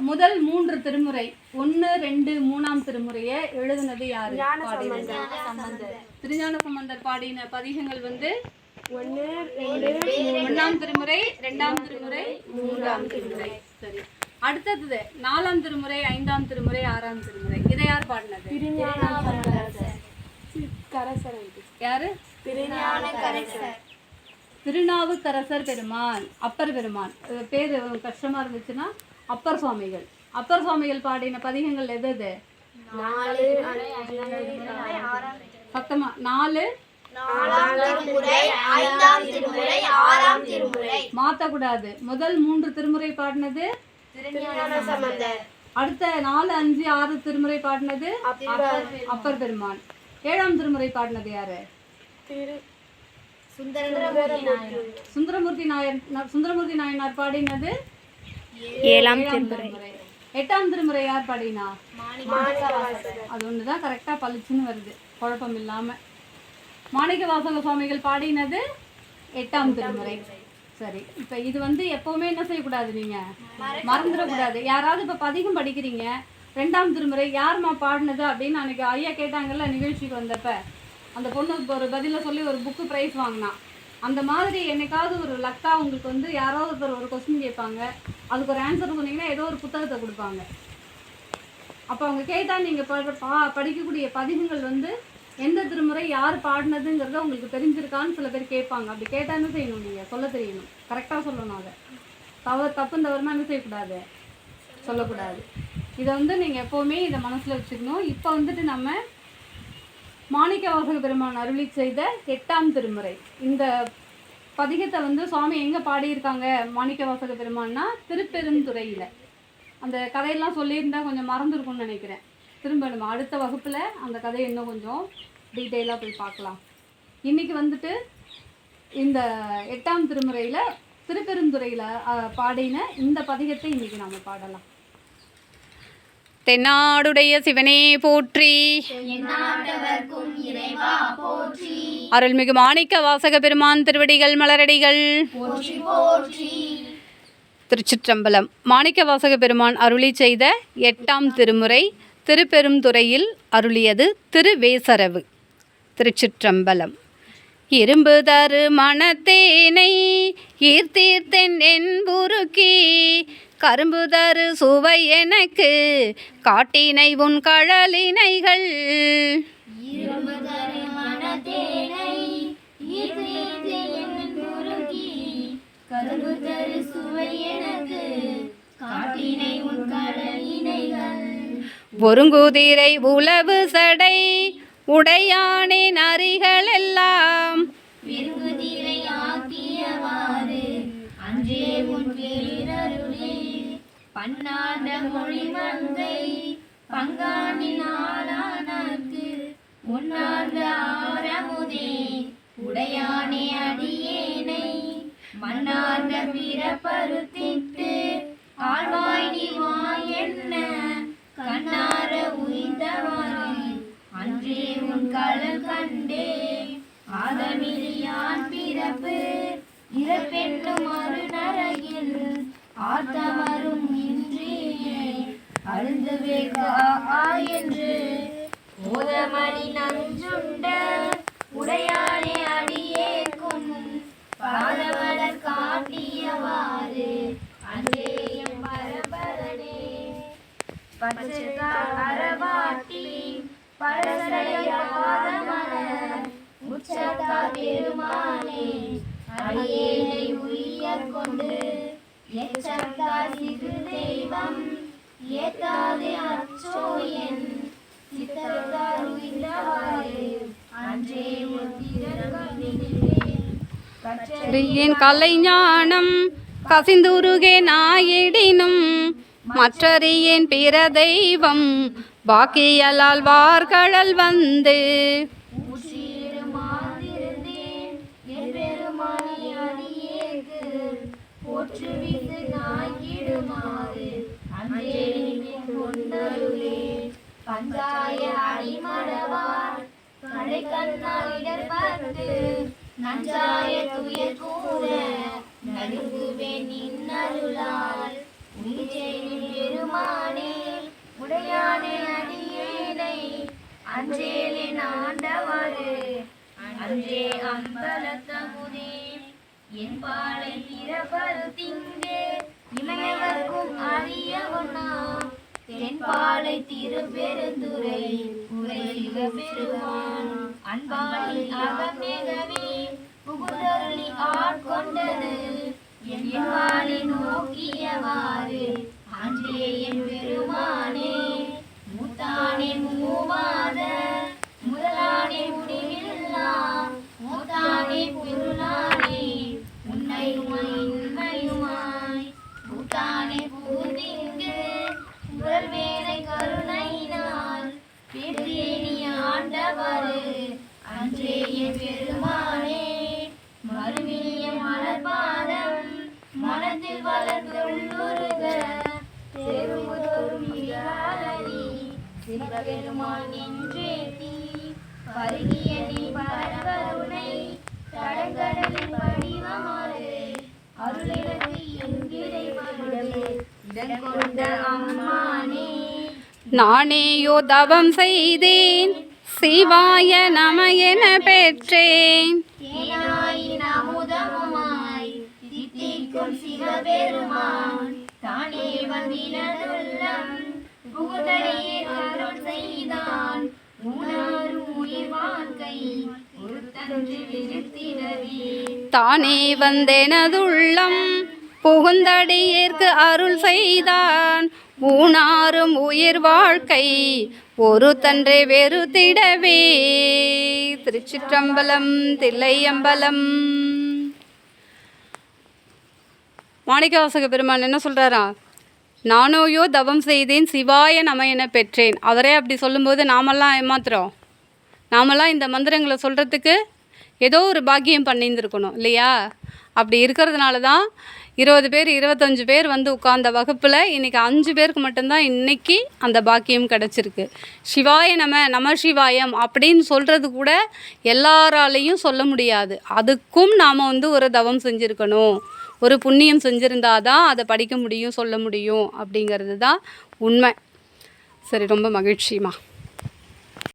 முதல் மூன்று திருமுறை. ஒன்னு ரெண்டு மூணாம் திருமுறையை எழுதுனது யாரு? திருஞான சம்பந்தர் பாடின பதிகங்கள் வந்து ஒன்று ஒண்ணாம் திருமுறை ரெண்டாம் திருமுறை மூன்றாம் திருமுறை. சரி. அடுத்தது நாலாம் திருமுறை ஐந்தாம் திருமுறை ஆறாம் திருமுறை. இதை யார் பாடினது? யாரு? திருநாவுக்கரசர் பெருமான் அப்பர் பெருமான். பேர் கஷ்டமா இருந்துச்சுன்னா அப்பர் சுவாமிகள். அப்பர் சுவாமிகள் பாடின பதிகங்கள் எது எது சத்தமா நாலு? மாத்தக்கூடாது முதல் மூன்று திருமுறை பாடினது? அடுத்த நாலு அஞ்சு ஆறு திருமுறை பாடினது? அப்பர் அப்பர் பெருமான். ஏழாம் திருமுறை பாடினது யாரு? திரு சுந்தரமூர்த்தி நாயர் சுந்தரமூர்த்தி நாயனார் பாடினது ஏழாம் திருமுறை. எட்டாம் திருமுறை யார் பாடினா? அது ஒண்ணுதான் கரெக்டா பளிச்சுன்னு வருது குழப்பம் இல்லாம. மாணிக்க வாசக சுவாமிகள் பாடினது எட்டாம் திருமுறை. சரி இப்ப இது வந்து எப்பவுமே என்ன செய்யக்கூடாது நீங்க? மறந்துடக்கூடாது. யாராவது இப்ப பதிகம் படிக்கிறீங்க ரெண்டாம் திருமுறை யாரும்மா பாடினது அப்படின்னு அன்னைக்கு ஐயா கேட்டாங்கல்ல நிகழ்ச்சிக்கு வந்தப்ப. அந்த பொண்ணு ஒரு பதில சொல்லி ஒரு புக்கு ப்ரைஸ் வாங்கினா. அந்த மாதிரி என்னைக்காவது ஒரு லக்கா உங்களுக்கு வந்து யாராவது ஒருத்தர் ஒரு கொஸ்டின் கேட்பாங்க. அதுக்கு ஒரு ஆன்சர் சொன்னீங்கன்னா ஏதோ ஒரு புத்தகத்தை கொடுப்பாங்க. அப்போ அவங்க கேட்டால் நீங்கள் பா படிக்கக்கூடிய பதிகங்கள் வந்து எந்த திருமுறை யார் பாடினதுங்கிறத உங்களுக்கு தெரிஞ்சிருக்கான்னு சில பேர் கேட்பாங்க. அப்படி கேட்டால் என்ன செய்யணும் நீங்கள் சொல்ல தெரியணும். கரெக்டாக சொல்லணும் அதை. தவறு தப்பு தவறுனா என்ன செய்யக்கூடாது? சொல்லக்கூடாது. இதை வந்து நீங்கள் எப்போவுமே இதை மனசில் வச்சுக்கணும். இப்போ வந்துட்டு நம்ம மாணிக்க வாசக பெருமான் அருளி செய்த எட்டாம் திருமுறை. இந்த பதிகத்தை வந்து சுவாமி எங்கே பாடியிருக்காங்க மாணிக்க வாசக பெருமான்னா திருப்பெருந்துறையில். அந்த கதையெல்லாம் சொல்லியிருந்தா கொஞ்சம் மறந்துருக்கும்னு நினைக்கிறேன். திரும்ப நம்ம அடுத்த வகுப்பில் அந்த கதையை இன்னும் கொஞ்சம் டீட்டெயிலாக போய் பார்க்கலாம். இன்னைக்கு வந்துட்டு இந்த எட்டாம் திருமுறையில் திருப்பெருந்துறையில் பாடின இந்த பதிகத்தை இன்னைக்கு நாம பாடலாம். தென்னாடுடைய சிவனே போற்றி. அருள்மிகு மாணிக்க வாசக பெருமான் திருவடிகள் மலரடிகள். திருச்சிற்றம்பலம். மாணிக்க வாசக பெருமான் அருளி செய்த எட்டாம் திருமுறை திருப்பெருந்துறையில் அருளியது திருவேசரவு. திருச்சிற்றம்பலம். இரும்பு தரு மணத்தேனை ஈர்த்தீர்த்தென் என்புருக்கி கரும்பு தரு சுவை எனக்கு காட்டினை உன் கழலினைகள். ஒருங்குதிரை உளவு சடை உடையானின் பெருங்குதிரை ஆக்கியவாறு அன்றே உன் பேரருளே பண்ணாத மொழி மங்கை பங்கானின் முன்னார்ந்த ஆரமுதே உடையானே அடியேனை மன்னார்ந்த பிறப்பருத்திட்டு ஆழ்வாய் நீ வா என்ன கண்ணார உய்ந்தவாறே அன்றே உன் கள கண்டே ஆதமிலியான் வேகா என்று ஓதமணி நஞ்சுண்ட உடையானே அடியேற்கும் பாதமலர் காட்டியவாறு. அன்றே பரபரனே பச்சைக்கால் அறவாட்டி பரசடையாதமலர் உச்சத்தா பெருமானே. அடியேனை உரிய கொண்டு எச்சத்தா சிறு தெய்வம் ஏத்தா என் கலைஞானம் கசிந்துருகே நாயிடினும் மற்றறியேன் பிற தெய்வம் பாக்கியலால் வார்கழல் வந்து. பஞ்சாய அடிமடவார் கடை கண்ணால் இடர்பட்டு நஞ்சாய துயர் கூற நடுங்குவேன் நின்னருளால். உயிரை பெருமானே உடையானே அடியேனை. அஞ்சேலின் ஆண்டவாறு அன்றே அம்பலத்தமுதே. என் பாலை திறப்பது திங்கே இமையவர்க்கும் அறியவனா தென்பாலை திருப்பெருந்துரை உரை பெருமான். அன்பாளி அகமேகவே புகுதருளி ஆட்கொண்டது. என் நோக்கியவாறு அன்றே என் பெருமானே. மூத்தானே மூவாத முதலானே முடிவில்லா. மூத்தானே பொருளானே உண்மையுமாய் பூத்தானே கருணையினால். பேர்த்தேனி ஆண்டவாறு அன்றே என் பெருமானே மறுவிய மலர்பாதம் மனத்தில் வளர்ந்துள்ளுருக. தெருவுதொரும் சிவபெருமான் பருகிய நீ பரவருணை தடங்கடலின் வடிவமாறு. இதன் கொண்ட அம்மானே. நானேயோ தவம் செய்தேன் சிவாய நம என பெற்றேன். தானே வந்தெனதுள்ளம் புகுந்தடியேற்கு அருள் செய்தான் ஊனாரும் உயிர் வாழ்க்கை ஒரு தன்றை வெறுத்திடவே திருச்சிற்றம்பலம் தில்லையம்பலம். மாணிக்கவாசக பெருமான் என்ன சொல்கிறாரா நானோயோ தவம் செய்தேன் சிவாய நம என பெற்றேன். அவரே அப்படி சொல்லும்போது நாமெல்லாம் ஏமாத்துறோம். நாமெல்லாம் இந்த மந்திரங்களை சொல்கிறதுக்கு ஏதோ ஒரு பாக்கியம் பண்ணியிருந்துருக்கணும் இல்லையா? அப்படி இருக்கிறதுனால தான் இருபது பேர் இருபத்தஞ்சு பேர் வந்து உட்கார்ந்த வகுப்பில் இன்றைக்கி அஞ்சு பேருக்கு மட்டும்தான் இன்றைக்கி அந்த பாக்கியம் கிடச்சிருக்கு. சிவாய நம நம சிவாயம் அப்படின்னு சொல்கிறது கூட எல்லாராலையும் சொல்ல முடியாது. அதுக்கும் நாம் வந்து ஒரு தவம் செஞ்சுருக்கணும். ஒரு புண்ணியம் செஞ்சுருந்தா தான் அதை படிக்க முடியும் சொல்ல முடியும் அப்படிங்கிறது தான் உண்மை. சரி ரொம்ப மகிழ்ச்சிமா